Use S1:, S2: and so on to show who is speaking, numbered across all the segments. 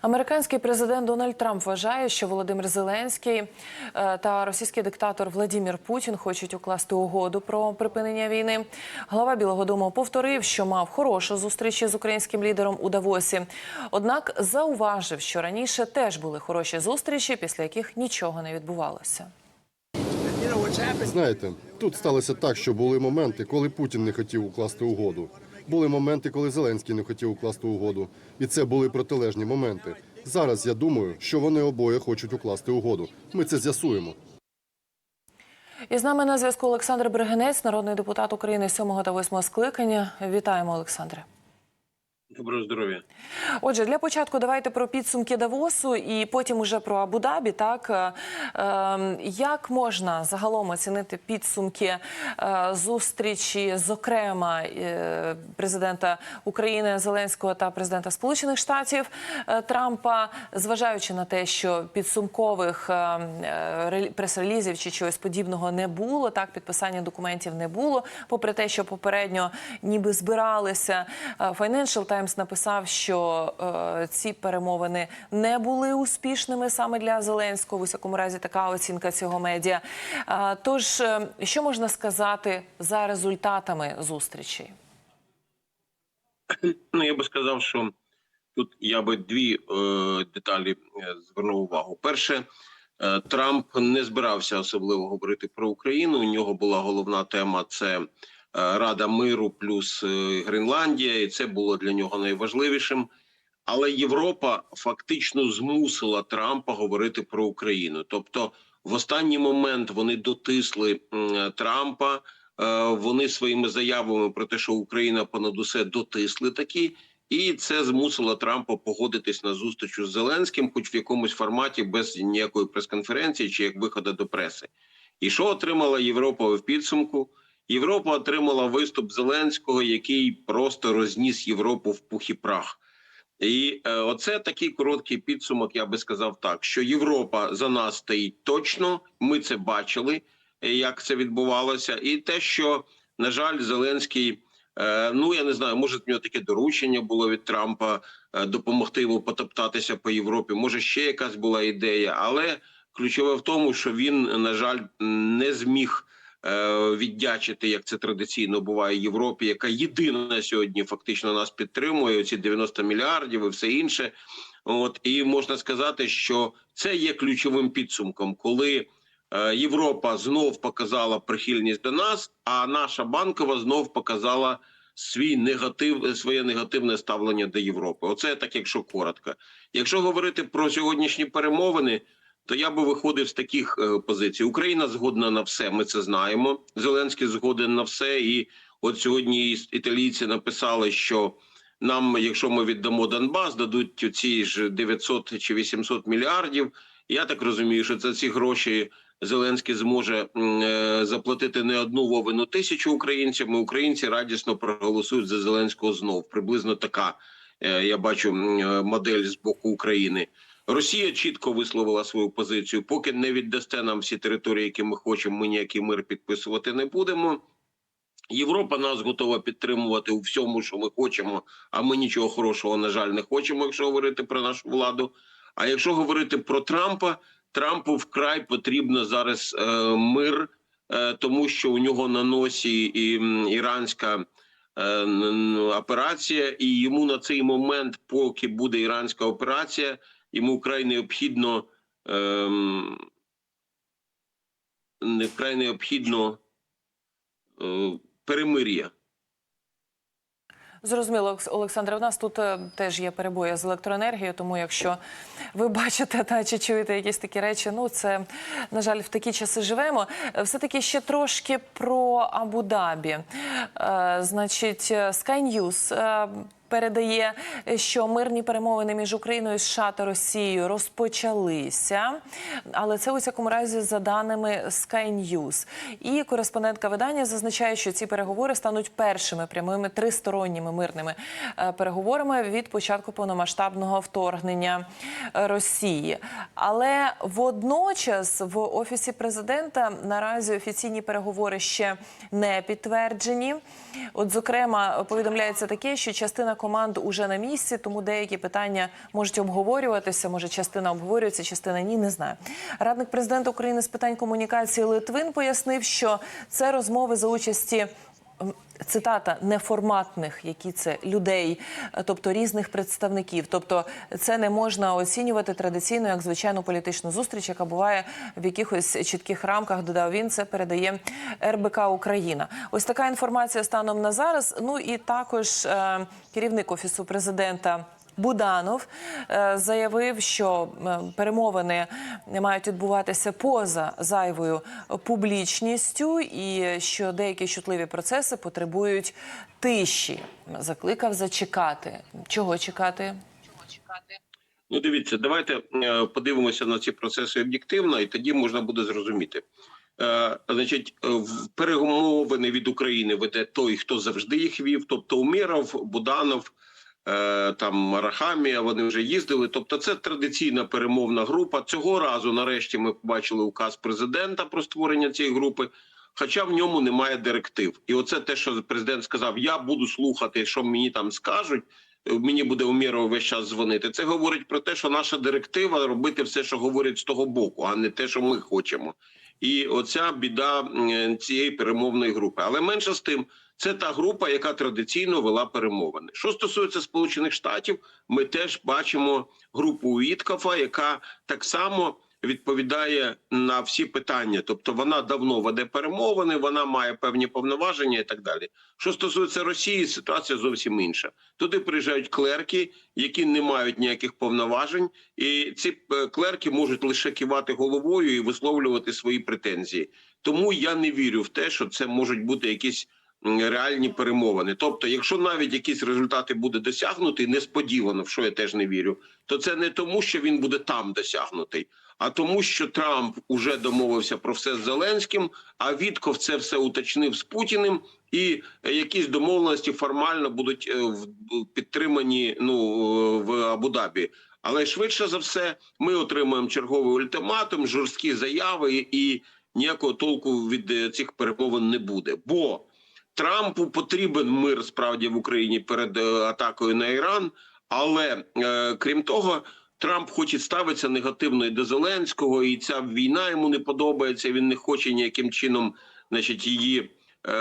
S1: Американський президент Дональд Трамп вважає, що Володимир Зеленський е, та російський диктатор Владімір Путін хочуть укласти угоду про припинення війни. Глава Білого Дому повторив, що мав хорошу зустріч з українським лідером у Давосі. Однак зауважив, що раніше теж були хороші зустрічі, після яких нічого не відбувалося.
S2: Знаєте, тут сталося так, що були моменти, коли Путін не хотів укласти угоду. Були моменти, коли Зеленський не хотів укласти угоду. І це були протилежні моменти. Зараз я думаю, що вони обоє хочуть укласти угоду. Ми це з'ясуємо.
S1: І з нами на зв'язку Олександр Бригенець, народний депутат України 7 та 8 скликання. Вітаємо, Олександре.
S3: Доброго здоров'я.
S1: Отже, для початку давайте про підсумки Давосу і потім уже про Абу-Дабі. Так Е, е, як можна загалом оцінити підсумки е, зустрічі, зокрема е, президента України Зеленського та президента Сполучених Штатів Трампа, зважаючи на те, що підсумкових е, е, прес-релізів чи чогось подібного не було, так підписання документів не було, попри те, що попередньо ніби збиралися. Financial Times написав, що е, ці перемовини не були успішними саме для Зеленського. В усякому разі, така оцінка цього медіа. Е, Тож, е, що можна сказати за результатами зустрічі?
S3: Ну я би сказав, що тут я би дві е, деталі е, звернув увагу. Перше, е, Трамп не збирався особливо говорити про Україну. У нього була головна тема це Рада миру плюс е, Гренландія, і це було для нього найважливішим. Але Європа фактично змусила Трампа говорити про Україну. Тобто, в останній момент вони дотисли Трампа. Е, Вони своїми заявами про те, що Україна понад усе дотисли такі, і це змусило Трампа погодитись на зустріч з Зеленським, хоч в якомусь форматі без ніякої прес-конференції чи як виходу до преси. І що отримала Європа в підсумку? Європа отримала виступ Зеленського, який просто розніс Європу в пух і прах. І е, оце такий короткий підсумок. Я би сказав так, що Європа за нас стоїть точно. Ми це бачили, е, як це відбувалося, і те, що на жаль, Зеленський. е, Ну я не знаю, може в нього таке доручення було від Трампа е, допомогти йому потоптатися по Європі. Може, ще якась була ідея, але ключове в тому, що він, на жаль, не зміг віддячити, як це традиційно буває Європі, яка єдина сьогодні фактично нас підтримує. Ці 90 мільярдів і все інше. От і можна сказати, що це є ключовим підсумком, коли е, Європа знов показала прихильність до нас, а наша банкова знов показала свій негатив, своє негативне ставлення до Європи. Оце так, якщо коротко. Якщо говорити про сьогоднішні перемовини, то я би виходив з таких е, позицій. Україна згодна на все. Ми це знаємо. Зеленський згоден на все. І от сьогодні італійці написали, що нам, якщо ми віддамо Донбас, дадуть ці ж 900 чи 800 мільярдів. Я так розумію, що за ці гроші Зеленський зможе е, заплатити не одну вовину тисячу українцям. і Українці радісно проголосують за Зеленського знов. Приблизно така е, я бачу модель з боку України. Росія чітко висловила свою позицію. Поки не віддасте нам всі території, які ми хочемо, ми ніякий мир підписувати не будемо. Європа нас готова підтримувати у всьому, що ми хочемо. А ми нічого хорошого, на жаль, не хочемо, якщо говорити про нашу владу. А якщо говорити про Трампа, Трампу вкрай потрібно зараз е, мир, е, тому що у нього на носі і іранська е, операція, і йому на цей момент, поки буде іранська операція, йому вкрай необхідно ем, вкрай необхідно е, перемир'я.
S1: Зрозуміло, Олекс- Олександре. У нас тут е, теж є перебої з електроенергією, тому якщо ви бачите та чи чуєте якісь такі речі, ну це на жаль, в такі часи живемо. Все таки ще трошки про Абу-Дабі. Е, значить, е, Sky News е, передає, що мирні перемовини між Україною, США та Росією розпочалися, але це у всякому разі за даними Sky News. І кореспондентка видання зазначає, що ці переговори стануть першими прямими тристоронніми мирними е, переговорами від початку повномасштабного вторгнення Росії. Але водночас в офісі президента наразі офіційні переговори ще не підтверджені. От, зокрема, повідомляється таке, що частина команд уже на місці, тому деякі питання можуть обговорюватися. Може, частина обговорюється, частина ні, не знаю. Радник президента України з питань комунікації Литвин пояснив, що це розмови за участі. Цитата неформатних, які це людей, тобто різних представників. Тобто, це не можна оцінювати традиційно як звичайну політичну зустріч, яка буває в якихось чітких рамках. Додав він це передає РБК Україна. Ось така інформація станом на зараз. Ну і також е, керівник офісу президента. Буданов е, заявив, що е, перемовини мають відбуватися поза зайвою публічністю, і що деякі чутливі процеси потребують тиші. Закликав зачекати. Чого чекати?
S3: Ну, дивіться, давайте е, подивимося на ці процеси об'єктивно, і тоді можна буде зрозуміти. Е, значить, в перемовини від України веде той, хто завжди їх вів, тобто Уміров, Буданов, там Арахамія, вони вже їздили. Тобто, це традиційна перемовна група. Цього разу, нарешті, ми побачили указ президента про створення цієї групи. Хоча в ньому немає директив, і оце те, що президент сказав: я буду слухати, що мені там скажуть. Мені буде Умєров весь час дзвонити. Це говорить про те, що наша директива робити все, що говорять з того боку, а не те, що ми хочемо. І оця біда цієї перемовної групи. Але менше з тим, це та група, яка традиційно вела перемовини. Що стосується Сполучених Штатів, ми теж бачимо групу Уіткафа, яка так само відповідає на всі питання. Тобто вона давно веде перемовини, вона має певні повноваження і так далі. Що стосується Росії, ситуація зовсім інша. Туди приїжджають клерки, які не мають ніяких повноважень, і ці е, клерки можуть лише кивати головою і висловлювати свої претензії. Тому я не вірю в те, що це можуть бути якісь реальні перемовини. Тобто, якщо навіть якісь результати буде досягнутий, несподівано, в що я теж не вірю, то це не тому, що він буде там досягнутий, а тому, що Трамп уже домовився про все з Зеленським, а Вітков це все уточнив з Путіним, і е, якісь домовленості формально будуть е, підтримані ну е, в Абу-Дабі. Але швидше за все, ми отримаємо черговий ультиматум, жорсткі заяви, і ніякого толку від цих перемовин не буде. Бо Трампу потрібен мир справді в Україні перед е, атакою на Іран. Але е, крім того, Трамп хоче ставитися негативно і до Зеленського, і ця війна йому не подобається. Він не хоче ніяким чином, значить, її е,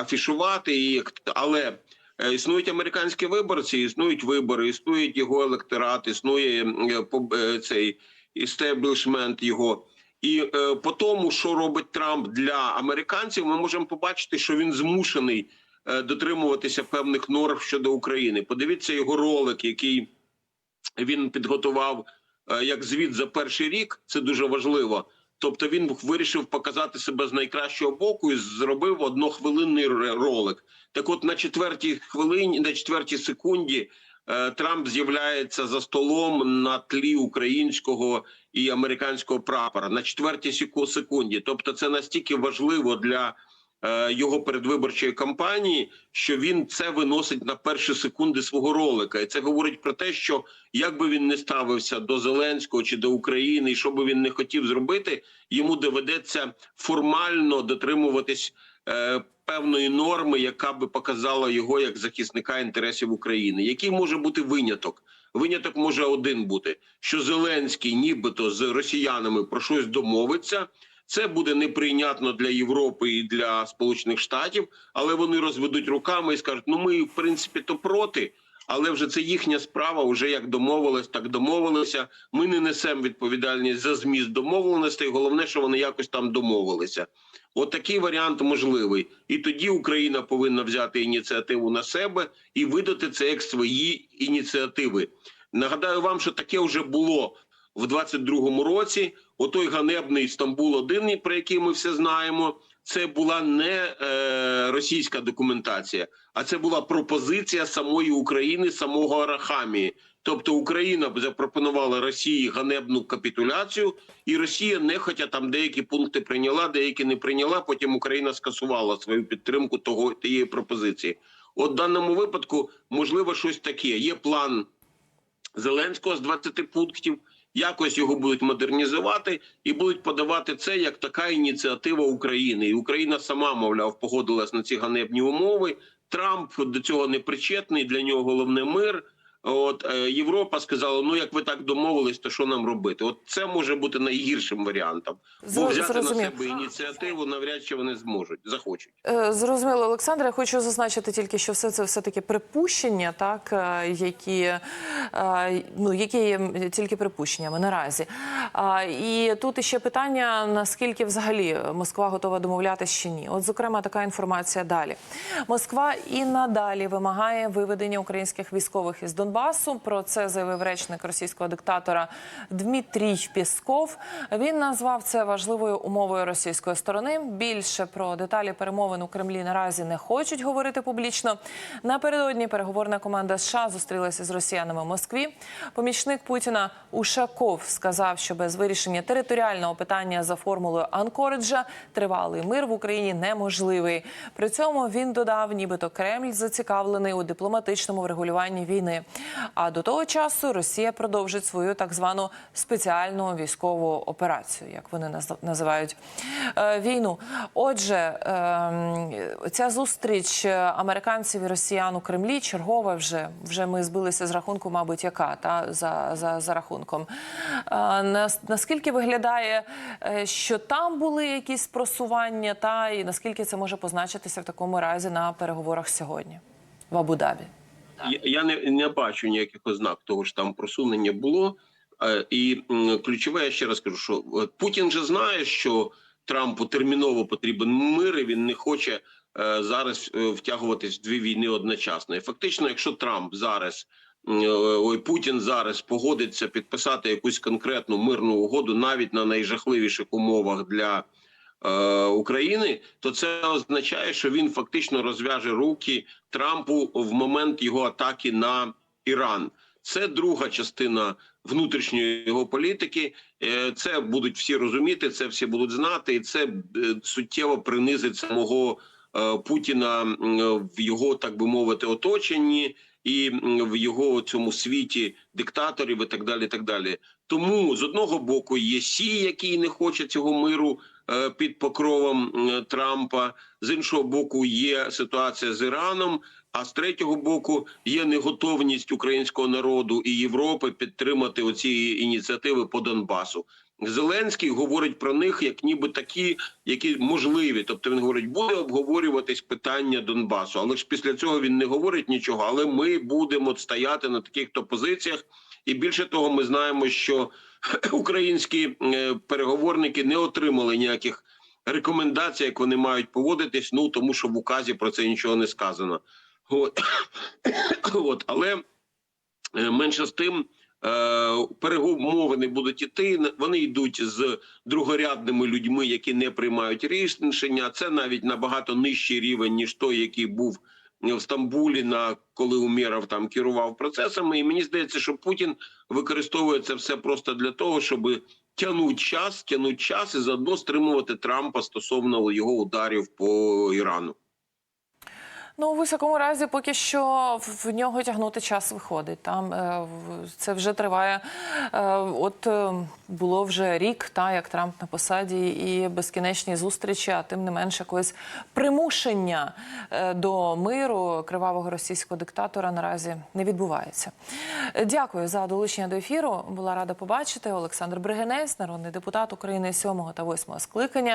S3: афішувати. І, але е, існують американські виборці, існують вибори, існують його електорат, існує е, е, цей істеблішмент його. І е, по тому, що робить Трамп для американців, ми можемо побачити, що він змушений е, дотримуватися певних норм щодо України. Подивіться його ролик, який він підготував е, як звіт за перший рік. Це дуже важливо. Тобто він вирішив показати себе з найкращого боку і зробив однохвилинний ролик. Так, от на четвертій хвилині, на четвертій секунді, Трамп з'являється за столом на тлі українського і американського прапора на четвертій секу- секунді. Тобто, це настільки важливо для е, його передвиборчої кампанії, що він це виносить на перші секунди свого ролика, і це говорить про те, що як би він не ставився до Зеленського чи до України, і що би він не хотів зробити, йому доведеться формально дотримуватись е, певної норми, яка би показала його як захисника інтересів України. Який може бути виняток? Виняток може один бути: що Зеленський, нібито з росіянами про щось домовиться. Це буде неприйнятно для Європи і для Сполучених Штатів, але вони розведуть руками і скажуть: ну ми в принципі то проти. Але вже це їхня справа. Вже як домовились, так домовилися. Ми не несемо відповідальність за зміст домовленостей. Головне, що вони якось там домовилися. От такий варіант можливий, і тоді Україна повинна взяти ініціативу на себе і видати це як свої ініціативи. Нагадаю вам, що таке вже було в 22-му році. Отой ганебний Стамбул 1 про який ми все знаємо. Це була не е, російська документація, а це була пропозиція самої України, самого Арахамії. Тобто Україна запропонувала Росії ганебну капітуляцію, і Росія нехотя там деякі пункти прийняла, деякі не прийняла. Потім Україна скасувала свою підтримку того тієї пропозиції. От в даному випадку можливо щось таке. Є план Зеленського з 20 пунктів. Якось його будуть модернізувати і будуть подавати це як така ініціатива України. І Україна сама, мовляв, погодилась на ці ганебні умови. Трамп до цього не причетний. Для нього головне мир. От е, Європа сказала: ну як ви так домовились, то що нам робити? От це може бути найгіршим варіантом. Бо взяти на себе ініціативу навряд чи вони зможуть, захочуть.
S1: Е, Зрозуміло, Олександре. Я хочу зазначити тільки, що все це все таки припущення, так е, які ну які є тільки припущеннями наразі. І тут іще питання: наскільки взагалі Москва готова домовлятися чи ні? От, зокрема, така інформація далі. Москва і надалі вимагає виведення українських військових із Донбасу. Про це заявив речник російського диктатора Дмитрій Пісков. Він назвав це важливою умовою російської сторони. Більше про деталі перемовин у Кремлі наразі не хочуть говорити публічно. Напередодні переговорна команда США зустрілася з росіянами в Москві. Помічник Путіна Ушаков сказав, що без вирішення територіального питання за формулою Анкориджа тривалий мир в Україні неможливий. При цьому він додав, нібито Кремль зацікавлений у дипломатичному врегулюванні війни. А до того часу Росія продовжить свою так звану спеціальну військову операцію, як вони наз- називають е, війну. Отже, ем, ця зустріч американців і росіян у Кремлі чергова вже вже ми збилися з рахунку, мабуть, яка та за, за, за рахунком. Е, наскільки виглядає, е, що там були якісь просування, та і наскільки це може позначитися в такому разі на переговорах сьогодні в Абу-Дабі?
S3: Я, не, не бачу ніяких ознак того, що там просунення було. Е, І ключове, я ще раз кажу, що е, Путін же знає, що Трампу терміново потрібен мир, і він не хоче е, зараз втягуватись в дві війни одночасно. І фактично, якщо Трамп зараз ой, Путін зараз погодиться підписати якусь конкретну мирну угоду, навіть на найжахливіших умовах для України, то це означає, що він фактично розв'яже руки Трампу в момент його атаки на Іран. Це друга частина внутрішньої його політики. Е, Це будуть всі розуміти, це всі будуть знати, і це е, суттєво принизить самого е, Путіна в його, так би мовити, оточенні і в його цьому світі диктаторів і так далі. так далі. Тому з одного боку є Сі, який не хоче цього миру е, під покровом Трампа. З іншого боку, є ситуація з Іраном. А з третього боку є неготовність українського народу і Європи підтримати оці ініціативи по Донбасу. Зеленський говорить про них як ніби такі, які можливі. Тобто він говорить, буде обговорюватись питання Донбасу, але ж після цього він не говорить нічого. Але ми будемо стояти на таких то позиціях. І більше того, ми знаємо, що українські е, переговорники не отримали ніяких рекомендацій, як вони мають поводитись. Ну тому що в указі про це нічого не сказано. От, От але е, менше з тим. е, Перемовини будуть іти. Вони йдуть з другорядними людьми, які не приймають рішення. Це навіть набагато нижчий рівень ніж той, який був в Стамбулі, на коли Умєров там керував процесами. І мені здається, що Путін використовує це все просто для того, щоб тягнути час, тягнути час і заодно стримувати Трампа стосовно його ударів по Ірану.
S1: Ну, у високому разі, поки що в нього тягнути час виходить. Там е, це вже триває. Е, от е, було вже рік, та як Трамп на посаді, і безкінечні зустрічі, а тим не менше якогось примушення до миру кривавого російського диктатора наразі не відбувається. Дякую за долучення до ефіру. Була рада побачити. Олександр Бригинець, народний депутат України 7 та 8 скликання.